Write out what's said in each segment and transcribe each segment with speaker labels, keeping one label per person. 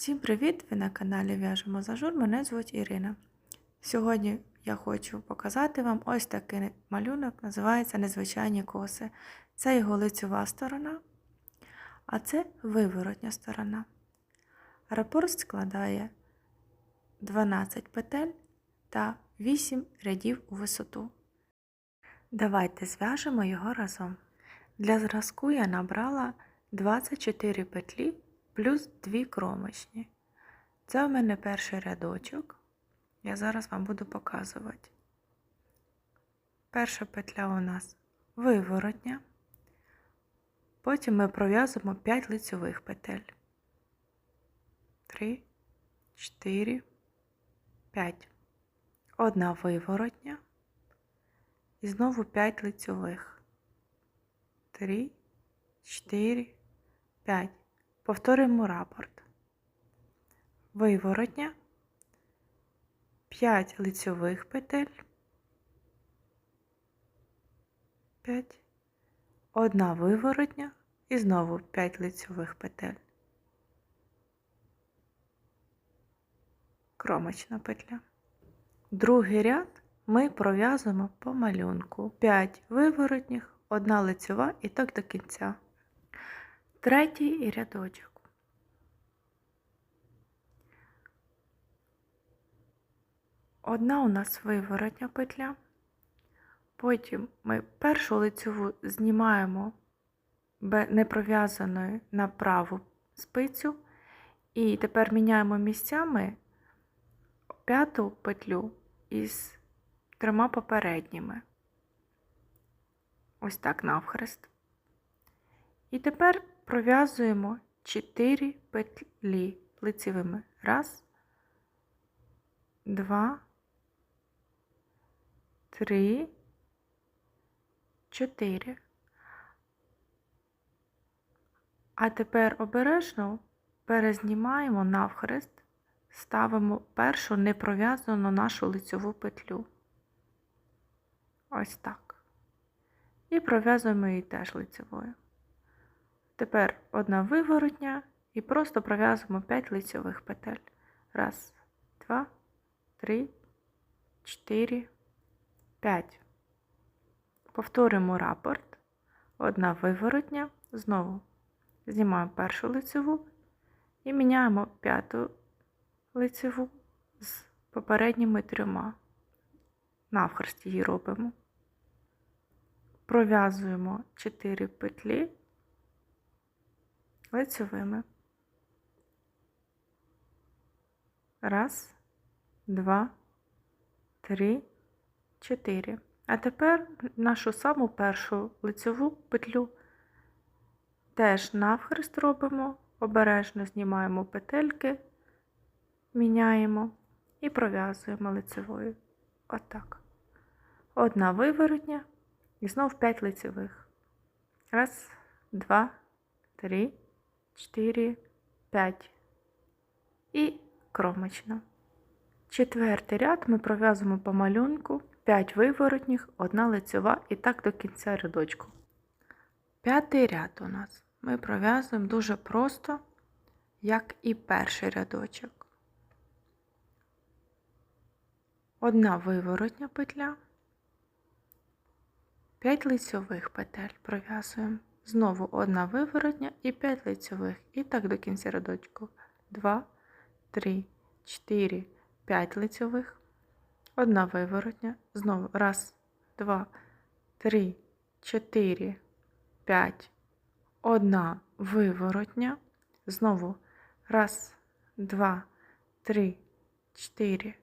Speaker 1: Всім привіт! Ви на каналі В'яжемо зажур. Мене звуть Ірина. Сьогодні я хочу показати вам ось такий малюнок, називається Незвичайні коси. Це його лицьова сторона, а це виворотня сторона. Рапорт складає 12 петель та 8 рядів у висоту. Давайте зв'яжемо його разом. Для зразку я набрала 24 петлі плюс 2 кромочні. Це у мене перший рядочок. Я зараз вам буду показувати. Перша петля у нас виворотня. Потім ми пров'язуємо 5 лицьових петель. 3, 4, 5. Одна виворотня. І знову 5 лицьових. 3, 4, 5. Повторюємо рапорт. Виворотня, 5 лицьових петель, 5, одна виворотня і знову 5 лицьових петель. Кромочна петля. Другий ряд ми пров'язуємо по малюнку. 5 виворотніх, одна лицьова і так до кінця. Третій рядочок. Одна у нас виворотня петля. Потім ми першу лицьову знімаємо не пров'язаною на праву спицю. І тепер міняємо місцями п'яту петлю із трьома попередніми. Ось так навхрест. І тепер пров'язуємо 4 петлі лицевими. Раз, два, три, чотири. А тепер обережно перезнімаємо навхрест, ставимо першу непров'язану нашу лицьову петлю. Ось так. І пров'язуємо її теж лицевою. Тепер одна виворотня і просто пров'язуємо 5 лицьових петель. Раз, два, три, чотири, п'ять. Повторимо рапорт. Одна виворотня. Знову знімаємо першу лицеву і міняємо п'яту лицеву з попередніми трьома. Навхрест її робимо. Пров'язуємо 4 петлі лицевими. Раз, два, три, чотири. А тепер нашу саму першу лицеву петлю теж навхрест робимо, обережно знімаємо петельки, міняємо і пров'язуємо лицевою. Отак. Одна виворотня і знов 5 лицевих. Раз, два, три. 4, 5 і кромочна. Четвертий ряд ми пров'язуємо по малюнку 5 виворотніх, 1 лицьова і так до кінця рядочку. П'ятий ряд у нас ми пров'язуємо дуже просто, як і перший рядочок. Одна виворотня петля, 5 лицьових петель пров'язуємо. Знову одна виворотня і 5 лицьових. І так до кінця рядочку. 2, 3, 4, 5 лицьових. Одна виворотня. Знову раз, два, три, чотири, п'ять. Одна виворотня. Знову раз, два, три, чотири,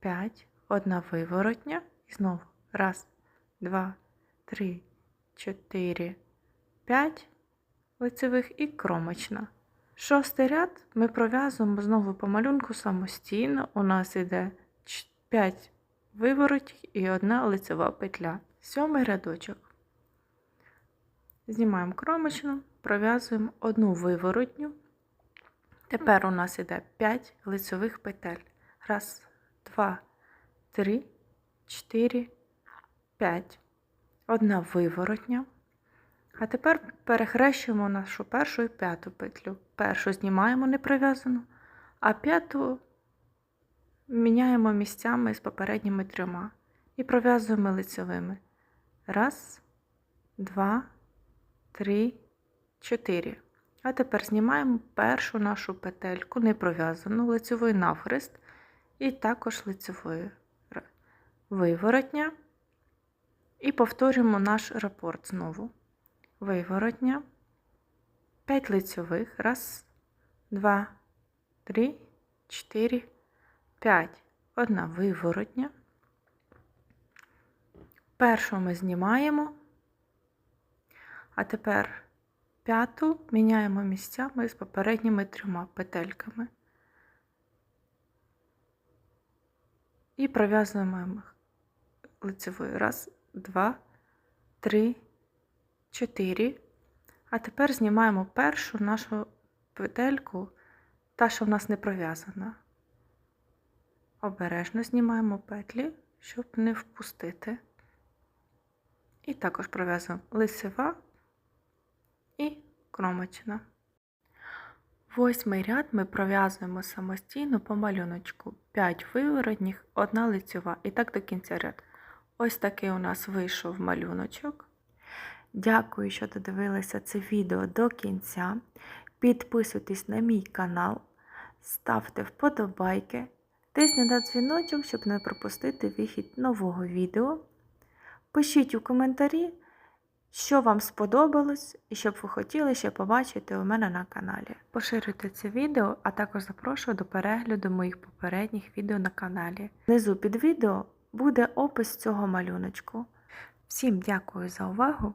Speaker 1: п'ять. Одна виворотня. І знову раз, два, три, чотири. 5 лицевих і кромочна. Шостий ряд ми пров'язуємо знову по малюнку самостійно. У нас йде 5 виворотів і одна лицева петля. Сьомий рядочок. Знімаємо кромочну, пров'язуємо одну виворотню. Тепер у нас йде 5 лицевих петель. Раз, два, три, чотири, п'ять. Одна виворотня. А тепер перехрещуємо нашу першу і п'яту петлю. Першу знімаємо не прив'язану, а п'яту міняємо місцями з попередніми трьома і пров'язуємо лицевими. Раз, два, три, чотири. А тепер знімаємо першу нашу петельку, не пров'язану, лицевою навхрест і також лицевою виворотня. І повторюємо наш рапорт знову. Виворотня, 5 лицьових. Раз, два, три, чотири, п'ять. Одна виворотня. Першу ми знімаємо, а тепер п'яту міняємо місцями з попередніми трьома петельками. І пров'язуємо лицевою. Раз, два, три, чотири. А тепер знімаємо першу нашу петельку, та, що в нас не пров'язана. Обережно знімаємо петлі, щоб не впустити. І також пров'язуємо лицева і кромочна. Восьмий ряд ми пров'язуємо самостійно по малюночку 5 виворотніх, 1 лицьова і так до кінця ряду. Ось такий у нас вийшов малюночок. Дякую, що додивилися це відео до кінця. Підписуйтесь на мій канал, ставте вподобайки, тисніть на дзвіночок, щоб не пропустити вихід нового відео. Пишіть у коментарі, що вам сподобалось і що б ви хотіли ще побачити у мене на каналі. Поширюйте це відео, а також запрошую до перегляду моїх попередніх відео на каналі. Внизу під відео буде опис цього малюночку. Всім дякую за увагу